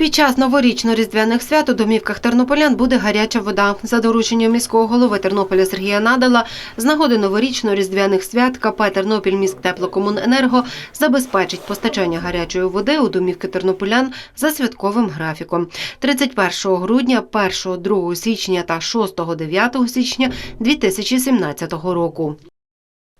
Під час новорічно-різдвяних свят у домівках тернополян буде гаряча вода. За дорученням міського голови Тернополя Сергія Надала з нагоди новорічно-різдвяних свят КП Тернопіль міськтеплокомуненерго забезпечить постачання гарячої води у домівки тернополян за святковим графіком. 31 грудня, 1, 2 січня та 6-9 січня 2017 року.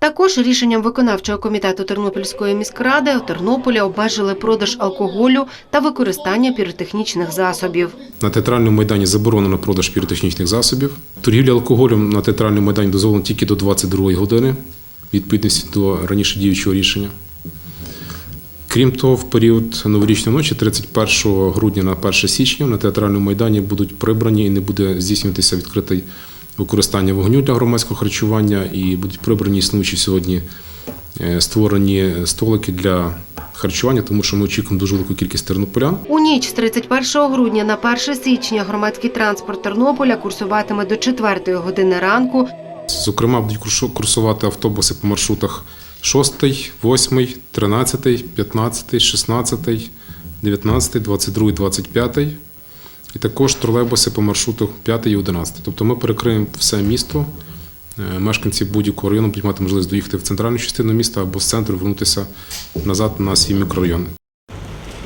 Також рішенням виконавчого комітету Тернопільської міськради у Тернополі обмежили продаж алкоголю та використання піротехнічних засобів. На театральному майдані заборонено продаж піротехнічних засобів. Торгівля алкоголем на театральному майдані дозволено тільки до 22 години, відповідності до раніше діючого рішення. Крім того, в період новорічної ночі, 31 грудня на 1 січня, на театральному майдані будуть прибрані і не буде здійснюватися відкритий використання вогню для громадського харчування, і будуть прибрані існуючі сьогодні е, створені столики для харчування, тому що ми очікуємо дуже велику кількість тернополян. У ніч з 31 грудня на 1 січня громадський транспорт Тернополя курсуватиме до 4 години ранку. Зокрема, будуть курсувати автобуси по маршрутах 6, 8, 13, 15, 16, 19, 22, 25. І також тролейбуси по маршруту 5 і 11. Тобто ми перекриємо все місто. Е, Мешканці будь-якого району будуть мати можливість доїхати в центральну частину міста або з центру вернутися назад на свій мікрорайон.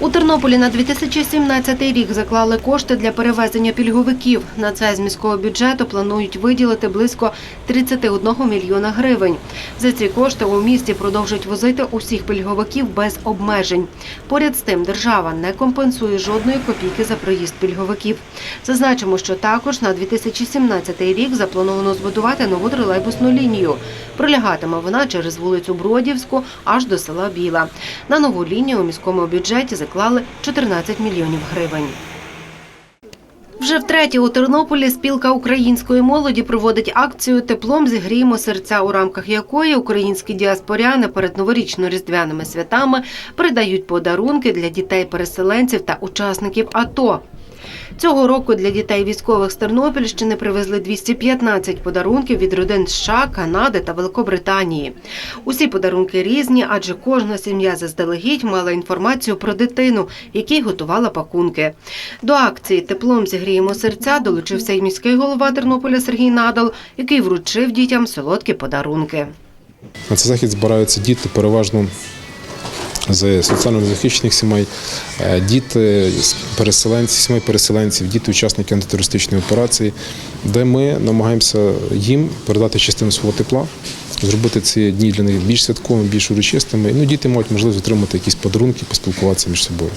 У Тернополі на 2017 рік заклали кошти для перевезення пільговиків. На це з міського бюджету планують виділити близько 31 мільйона гривень. За ці кошти у місті продовжують возити усіх пільговиків без обмежень. Поряд з тим, держава не компенсує жодної копійки за проїзд пільговиків. Зазначимо, що також на 2017 рік заплановано збудувати нову тролейбусну лінію. Пролягатиме вона через вулицю Бродівську аж до села Біла. На нову лінію у міському бюджеті заклали 14 мільйонів гривень. Вже втретє у Тернополі спілка української молоді проводить акцію Теплом зігріємо серця, у рамках якої українські діаспоряни перед новорічно-різдвяними святами передають подарунки для дітей-переселенців та учасників АТО. Цього року для дітей військових з Тернопільщини привезли 215 подарунків від родин США, Канади та Великобританії. Усі подарунки різні, адже кожна сім'я заздалегідь мала інформацію про дитину, якій готувала пакунки. До акції Теплом зігріємо серця долучився й міський голова Тернополя Сергій Надал, який вручив дітям солодкі подарунки. На цей захід збираються діти переважно з соціально незахищених сімей, е, діти переселенців, сімей переселенців, діти учасники антитерористичної операції, де ми намагаємося їм передати частину свого тепла, зробити ці дні для них більш святковими, більш урочистими. Ну, діти мають можливість отримати якісь подарунки, поспілкуватися між собою.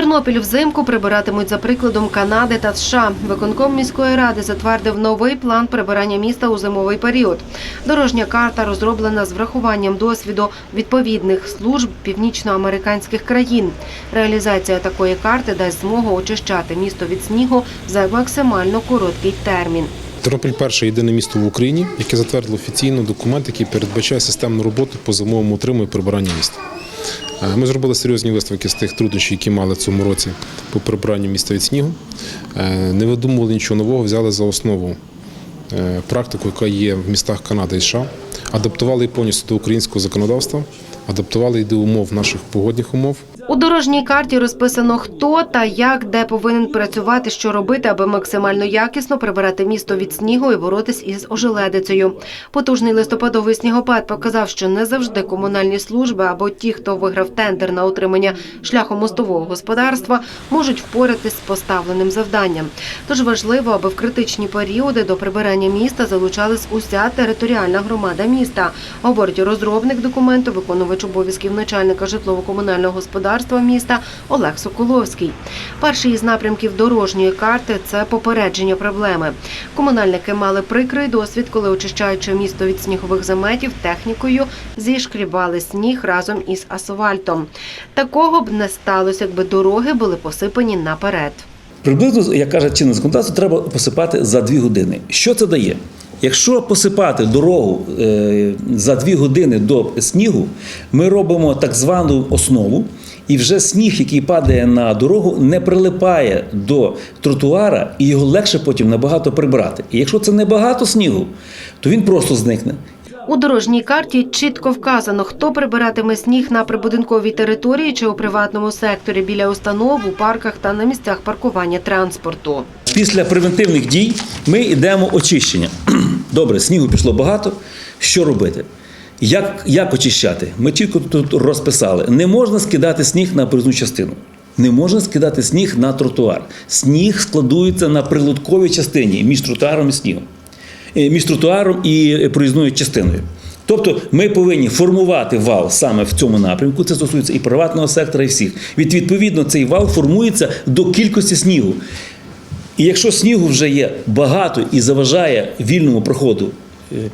Тернопіль взимку прибиратимуть за прикладом Канади та США. Виконком міської ради затвердив новий план прибирання міста у зимовий період. Дорожня карта розроблена з врахуванням досвіду відповідних служб північноамериканських країн. Реалізація такої карти дасть змогу очищати місто від снігу за максимально короткий термін. Тернопіль перше єдине місто в Україні, яке затвердило офіційно документ, який передбачає системну роботу по зимовому утриму і прибиранню міста. Е, Ми зробили серйозні виставки з тих труднощів, які мали в цьому році по прибранню міста від снігу. Е, Не видумували нічого нового, взяли за основу е, практику, яка є в містах Канади і США, адаптували повністю до українського законодавства, адаптували її до умов наших погодних умов. У дорожній карті розписано, хто та як де повинен працювати, що робити, аби максимально якісно прибирати місто від снігу і боротись із ожеледицею. Потужний листопадовий снігопад показав, що не завжди комунальні служби або ті, хто виграв тендер на утримання шляхом мостового господарства, можуть впоратись з поставленим завданням. Тож важливо, аби в критичні періоди до прибирання міста залучалась уся територіальна громада міста. Говорить розробник документу, виконувач обов'язків начальника житлово-комунального господарства міста Олег Соколовський. Перший із напрямків дорожньої карти це попередження проблеми. Комунальники мали прикрий досвід, коли очищаючи місто від снігових заметів технікою, зішкрібали сніг разом із асфальтом. Такого б не сталося, якби дороги були посипані наперед. Приблизно, як каже чинне законодавство, треба посипати за 2 години. Що це дає? Якщо посипати дорогу е, за 2 години до снігу, ми робимо так звану основу, і вже сніг, який падає на дорогу, не прилипає до тротуара, і його легше потім набагато прибрати. І якщо це небагато снігу, то він просто зникне. У дорожній карті чітко вказано, хто прибиратиме сніг на прибудинковій території чи у приватному секторі біля установ, у парках та на місцях паркування транспорту. Після превентивних дій ми йдемо очищення. Добре, снігу пішло багато. Що робити? Як, як очищати? Ми чітко тут розписали: не можна скидати сніг на проїзну частину. Не можна скидати сніг на тротуар. Сніг складується на прилутковій частині між тротуаром і снігом, Е, між тротуаром і проїзною частиною. Тобто ми повинні формувати вал саме в цьому напрямку. Це стосується і приватного сектора, і всіх. Від, відповідно, цей вал формується до кількості снігу. І якщо снігу вже є багато і заважає вільному проходу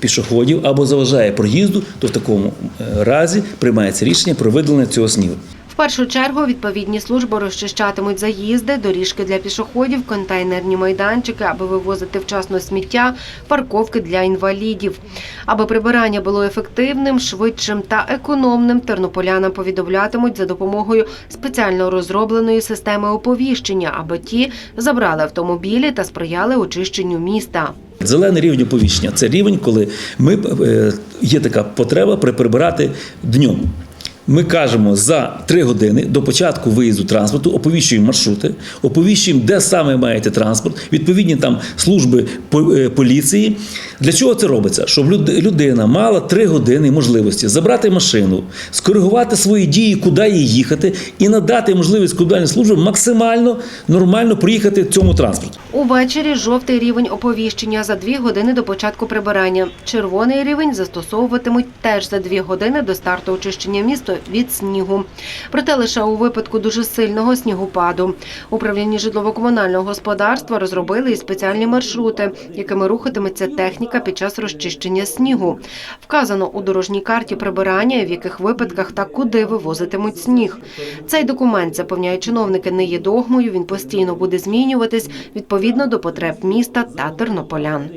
пішоходів або заважає проїзду, то в такому е, разі приймається рішення про видалення цього снігу. В першу чергу відповідні служби розчищатимуть заїзди, доріжки для пішоходів, контейнерні майданчики, аби вивозити вчасно сміття, парковки для інвалідів. Аби прибирання було ефективним, швидшим та економним, тернополянам повідомлятимуть за допомогою спеціально розробленої системи оповіщення, аби ті забрали автомобілі та сприяли очищенню міста. Зелений рівень оповіщення це рівень, коли ми е, є така потреба при- прибирати днем. Ми кажемо за три години до початку виїзду транспорту, оповіщуємо маршрути, оповіщуємо, де саме маєте транспорт, відповідні там служби е, поліції. Для чого це робиться? Щоб людина мала три години можливості забрати машину, скоригувати свої дії, куди їй їхати, і надати можливість комунальній службі максимально нормально проїхати цьому транспорту. Увечері жовтий рівень оповіщення за дві години до початку прибирання. Червоний рівень застосовуватимуть теж за дві години до старту очищення міста від снігу. Проте лише у випадку дуже сильного снігопаду. Управління житлово-комунального господарства розробили і спеціальні маршрути, якими рухатиметься техніка під час розчищення снігу. Вказано у дорожній карті прибирання, в яких випадках та куди вивозитимуть сніг. Цей документ, запевняють чиновники, не є догмою. Він постійно буде змінюватись відповідно до потреб міста та тернополян.